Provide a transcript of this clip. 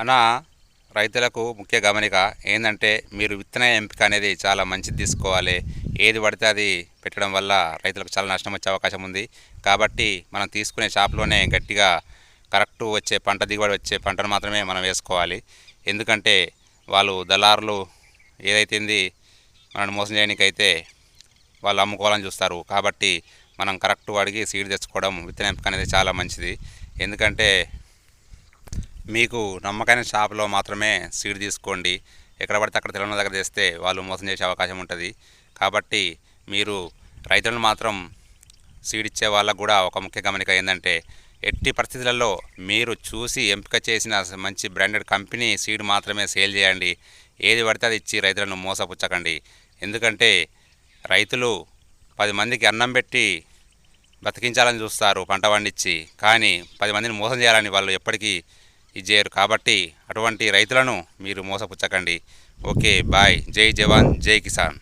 అన్న రైతులకు ముఖ్య గమనిక ఏంటంటే మీరు విత్తన ఎంపిక అనేది చాలా మంచిది తీసుకోవాలి. ఏది పడితే అది పెట్టడం వల్ల రైతులకు చాలా నష్టం వచ్చే అవకాశం ఉంది. కాబట్టి మనం తీసుకునే షాప్లోనే గట్టిగా కరెక్ట్ వచ్చే పంట దిగుబడి వచ్చే పంటను మాత్రమే మనం వేసుకోవాలి. ఎందుకంటే వాళ్ళు దళారులు ఏదైతుంది మనల్ని మోసం చేయడానికైతే వాళ్ళు అమ్ముకోవాలని చూస్తారు. కాబట్టి మనం కరెక్ట్ అడిగి సీడ్ తెచ్చుకోవడం విత్తన ఎంపిక అనేది చాలా మంచిది. ఎందుకంటే మీకు నమ్మకమైన షాప్లో మాత్రమే సీడ్ తీసుకోండి. ఎక్కడ పడితే అక్కడ తెలంగాణ దగ్గర తెస్తే వాళ్ళు మోసం చేసే అవకాశం ఉంటుంది. కాబట్టి మీరు రైతులను మాత్రం సీడ్ ఇచ్చే వాళ్ళకు కూడా ఒక ముఖ్య గమనిక ఏంటంటే ఎట్టి పరిస్థితులలో మీరు చూసి ఎంపిక చేసిన మంచి బ్రాండెడ్ కంపెనీ సీడ్ మాత్రమే సేల్ చేయండి. ఏది పడితే అది ఇచ్చి రైతులను మోసపుచ్చకండి. ఎందుకంటే రైతులు పది మందికి అన్నం పెట్టి బతికించాలని చూస్తారు పంట పండించి. కానీ పది మందిని మోసం చేయాలని వాళ్ళు ఎప్పటికీ ఇది చేయరు కాబట్టి అటువంటి రైతులను మీరు మోసపుచ్చకండి. Okay bye. జై జవాన్ జై కిసాన్.